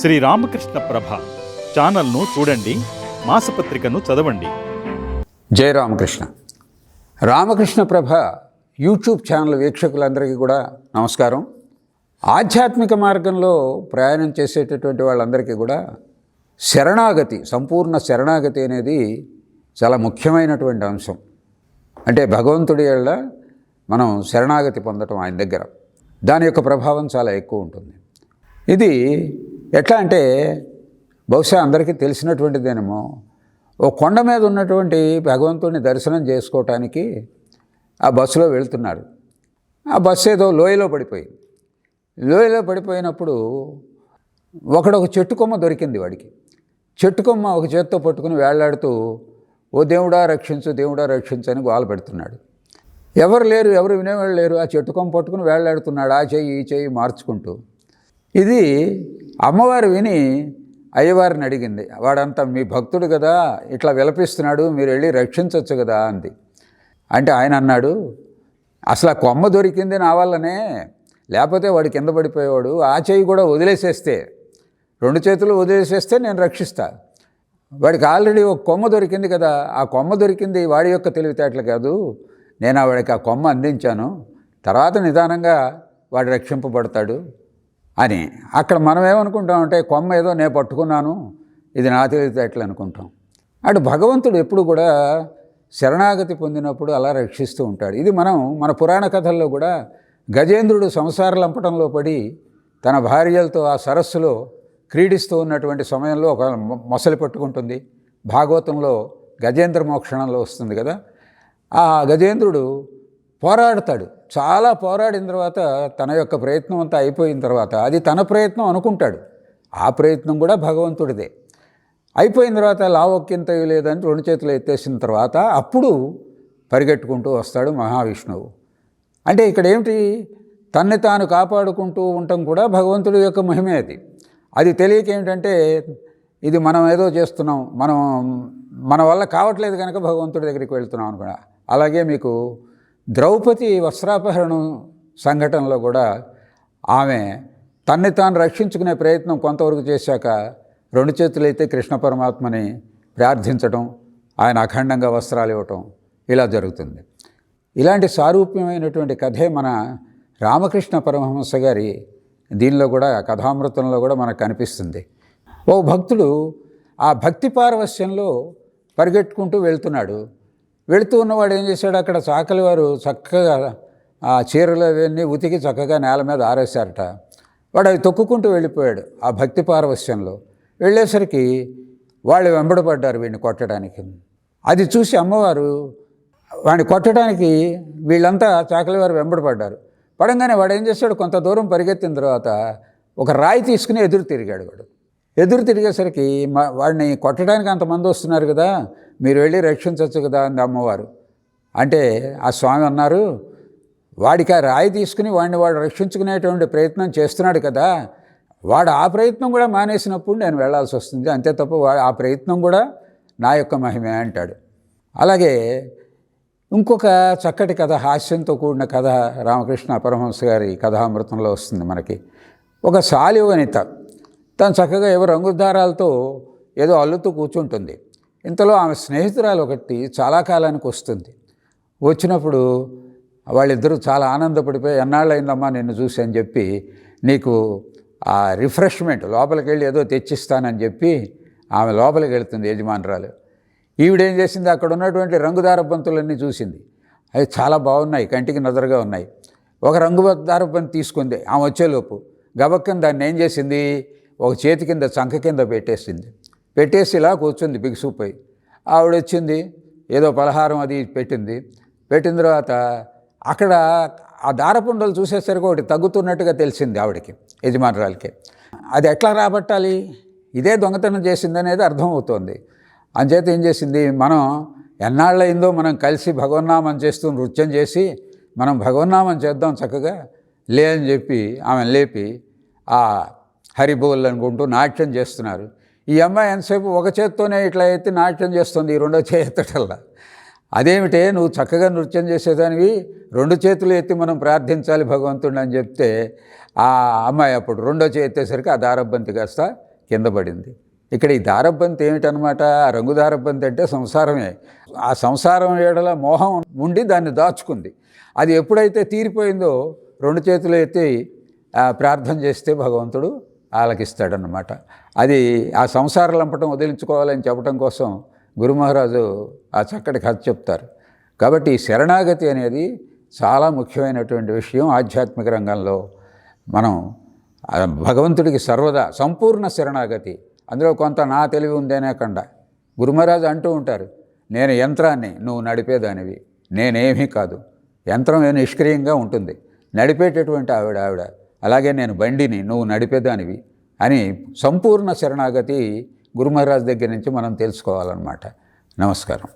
శ్రీ రామకృష్ణ ప్రభ ఛానల్ను చూడండి మాసపత్రికను చదవండి. జై రామకృష్ణ. రామకృష్ణ ప్రభ యూట్యూబ్ ఛానల్ వీక్షకులందరికీ కూడా నమస్కారం. ఆధ్యాత్మిక మార్గంలో ప్రయాణం చేసేటటువంటి వాళ్ళందరికీ కూడా శరణాగతి సంపూర్ణ శరణాగతి అనేది చాలా ముఖ్యమైనటువంటి అంశం. అంటే భగవంతుడి వల్ల మనం శరణాగతి పొందటం ఆయన దగ్గర. దాని యొక్క ప్రభావం చాలా ఎక్కువ ఉంటుంది. ఇది ఎట్లా అంటే బహుశా అందరికీ తెలిసినటువంటిదేనేమో ఓ కొండ మీద ఉన్నటువంటి భగవంతుడిని దర్శనం చేసుకోవటానికి ఆ బస్సులో వెళ్తున్నారు. ఆ బస్సు ఏదో లోయలో పడిపోయింది. లోయలో పడిపోయినప్పుడు ఒకడొక చెట్టు కొమ్మ దొరికింది వాడికి. చెట్టు కొమ్మ ఒక చేత్తో పట్టుకుని వేళ్ళాడుతూ ఓ దేవుడా రక్షించు దేవుడా రక్షించు అని గోల పెడుతున్నాడు. ఎవరు లేరు ఎవరు వినేవాళ్ళు లేరు ఆ చెట్టు కొమ్మ పట్టుకుని వేళ్ళాడుతున్నాడు ఆ చెయ్యి ఈ చెయ్యి మార్చుకుంటూ. ఇది అమ్మవారు విని అయ్యవారిని అడిగింది వాడంతా మీ భక్తుడు కదా ఇట్లా విలపిస్తున్నాడు మీరు వెళ్ళి రక్షించవచ్చు కదా అంది. అంటే ఆయన అన్నాడు అసలు ఆ కొమ్మ దొరికింది నా వల్లనే లేకపోతే వాడు కింద పడిపోయేవాడు ఆ చెయ్యి కూడా వదిలేసేస్తే రెండు చేతులు వదిలేసేస్తే నేను రక్షిస్తా. వాడికి ఆల్రెడీ ఒక కొమ్మ దొరికింది కదా ఆ కొమ్మ దొరికింది వాడి యొక్క తెలివితేటలు కాదు నేను ఆ వాడికి ఆ కొమ్మ అందించాను తర్వాత నిదానంగా వాడు రక్షింపబడతాడు అని. అక్కడ మనం ఏమనుకుంటామంటే కొమ్మ ఏదో నేను పట్టుకున్నాను ఇది నా తెలివితేటలు అనుకుంటాం. అటు భగవంతుడు ఎప్పుడు కూడా శరణాగతి పొందినప్పుడు అలా రక్షిస్తూ ఉంటాడు. ఇది మనం మన పురాణ కథల్లో కూడా గజేంద్రుడు సంసార లంపటంలో పడి తన భార్యలతో ఆ సరస్సులో క్రీడిస్తూ ఉన్నటువంటి సమయంలో ఒక మొసలి పట్టుకుంటుంది. భాగవతంలో గజేంద్ర మోక్షణంలో వస్తుంది కదా. ఆ గజేంద్రుడు పోరాడతాడు. చాలా పోరాడిన తర్వాత తన యొక్క ప్రయత్నం అంతా అయిపోయిన తర్వాత అది తన ప్రయత్నం అనుకుంటాడు. ఆ ప్రయత్నం కూడా భగవంతుడిదే. అయిపోయిన తర్వాత లావొక్కింత లేదని రెండు చేతులు ఎత్తేసిన తర్వాత అప్పుడు పరిగెట్టుకుంటూ వస్తాడు మహావిష్ణువు. అంటే ఇక్కడ ఏమిటి? తన్ని తాను కాపాడుకుంటూ ఉండటం కూడా భగవంతుడి యొక్క మహిమే అది. అది తెలియక ఏమిటంటే ఇది మనం ఏదో చేస్తున్నాం మనం మన వల్ల కావట్లేదు కనుక భగవంతుడి దగ్గరికి వెళ్తున్నాం అనుకున్నా. అలాగే మీకు ద్రౌపది వస్త్రాపహరణం సంఘటనలో కూడా ఆమె తన్ని తాను రక్షించుకునే ప్రయత్నం కొంతవరకు చేశాక రెండు చేతులైతే కృష్ణ పరమాత్మని ప్రార్థించటం ఆయన అఖండంగా వస్త్రాలు ఇవ్వటం ఇలా జరుగుతుంది. ఇలాంటి సారూప్యమైనటువంటి కథే మన రామకృష్ణ పరమహంస గారి దీనిలో కూడా కథామృతంలో కూడా మనకు కనిపిస్తుంది. ఓ భక్తుడు ఆ భక్తి పారవస్యంలో పరిగెట్టుకుంటూ వెళ్తున్నాడు. వెళుతూ ఉన్నవాడు ఏం చేశాడు? అక్కడ చాకలి వారు చక్కగా ఆ చీరలు అవన్నీ ఉతికి చక్కగా నేల మీద ఆరేశారట. వాడు అవి తొక్కుకుంటూ వెళ్ళిపోయాడు ఆ భక్తి పారవస్యంలో వెళ్ళేసరికి వాళ్ళు వెంబడపడ్డారు వీడిని కొట్టడానికి. అది చూసి అమ్మవారు వాడిని కొట్టడానికి వీళ్ళంతా చాకలి వారు వెంబడపడ్డారు పడంగానే వాడు ఏం చేశాడు? కొంత దూరం పరిగెత్తిన తర్వాత ఒక రాయి తీసుకుని ఎదురు తిరిగాడు వాడు. ఎదురు తిరిగేసరికి మా వాడిని కొట్టడానికి అంతమంది వస్తున్నారు కదా మీరు వెళ్ళి రక్షించవచ్చు కదా అంది అమ్మవారు. అంటే ఆ స్వామి అన్నారు వాడికి ఆ రాయి తీసుకుని వాడిని వాడు రక్షించుకునేటువంటి ప్రయత్నం చేస్తున్నాడు కదా వాడు ఆ ప్రయత్నం కూడా మానేసినప్పుడు నేను వెళ్ళాల్సి వస్తుంది అంతే తప్ప వాడు ఆ ప్రయత్నం కూడా నా యొక్క మహిమే అంటాడు. అలాగే ఇంకొక చక్కటి కథ హాస్యంతో కూడిన కథ రామకృష్ణ పరమహంస గారి కథామృతంలో వస్తుంది మనకి. ఒక సాలి వనిత తను చక్కగా ఏవో రంగుదారాలతో ఏదో అల్లుతూ కూర్చుంటుంది. ఇంతలో ఆమె స్నేహితురాలు ఒకటి చాలా కాలానికి వస్తుంది. వచ్చినప్పుడు వాళ్ళిద్దరూ చాలా ఆనందపడిపోయి ఎన్నాళ్ళైందమ్మా నిన్ను చూసి? అని చెప్పి నీకు ఆ రిఫ్రెష్మెంట్ లోపలికి వెళ్ళి ఏదో తెచ్చిస్తానని చెప్పి ఆమె లోపలికి వెళ్తుంది యజమానురాలు. ఈవిడేం చేసింది? అక్కడ ఉన్నటువంటి రంగుదార బంతులన్నీ చూసింది. అవి చాలా బాగున్నాయి కంటికి నదరగా ఉన్నాయి. ఒక రంగు దార బంతి తీసుకుంది ఆమె వచ్చేలోపు. గబక్కని దాన్ని ఏం చేసింది? ఒక చేతి కింద చంక కింద పెట్టేసింది. పెట్టేసి ఇలా కూర్చుంది బిగుసుకుపోయి ఆవిడ వచ్చింది ఏదో పలహారం అది పెట్టింది. పెట్టిన తర్వాత అక్కడ ఆ దారపుండలు చూసేసరికి ఒకటి తగ్గుతున్నట్టుగా తెలిసింది ఆవిడకి యజమానురాలకి. అది ఎట్లా రాబట్టాలి? ఇదే దొంగతనం చేసింది అనేది అర్థమవుతోంది. అంచేత ఏం చేసింది? మనం ఎన్నాళ్ళయిందో మనం కలిసి భగవన్నామం చేస్తూ నృత్యం చేసి మనం భగవన్నామం చేద్దాం చక్కగా లే అని చెప్పి ఆమె లేపి ఆ హరిబోల్ అనుకుంటూ నాట్యం చేస్తున్నారు. ఈ అమ్మాయి ఎంతసేపు ఒక చేత్తోనే ఇట్లా ఎత్తి నాట్యం చేస్తుంది ఈ రెండో చేతటల్లా అదేమిటే నువ్వు చక్కగా నృత్యం చేసేదానివి రెండు చేతులు ఎత్తి మనం ప్రార్థించాలి భగవంతుడు అని చెప్తే ఆ అమ్మాయి అప్పుడు రెండో చేయి ఎత్తేసరికి ఆ దారబ్బంతి కాస్త కింద పడింది. ఇక్కడ ఈ దారబ్బంతి ఏమిటనమాట ఆ రంగు దారబ్బంతి అంటే సంసారమే. ఆ సంసారం ఏడల మోహం ఉండి దాన్ని దాచుకుంది. అది ఎప్పుడైతే తీరిపోయిందో రెండు చేతులు ఎత్తి ప్రార్థన చేస్తే భగవంతుడు ఆలకిస్తాడనమాట అది ఆ సంసార లంపటం వదిలించుకోవాలని చెప్పడం కోసం గురు మహారాజు ఆ చక్కటి కథ చెప్తారు. కాబట్టి ఈ శరణాగతి అనేది చాలా ముఖ్యమైనటువంటి విషయం ఆధ్యాత్మిక రంగంలో. మనం భగవంతుడికి సర్వదా సంపూర్ణ శరణాగతి. అందులో కొంత నా తెలివి ఉందేనే కండ. గురుమహారాజు అంటూ ఉంటారు నేను యంత్రాన్ని నువ్వు నడిపేదానివి. నేనేమీ కాదు. యంత్రం నిష్క్రియంగా ఉంటుంది. నడిపేటటువంటి ఆవిడ ఆవిడ అలాగే నేను బండిని నువ్వు నడిపేదానివి అని సంపూర్ణ శరణాగతి గురుమహారాజ్ దగ్గర నుంచి మనం తెలుసుకోవాలన్నమాట. నమస్కారం.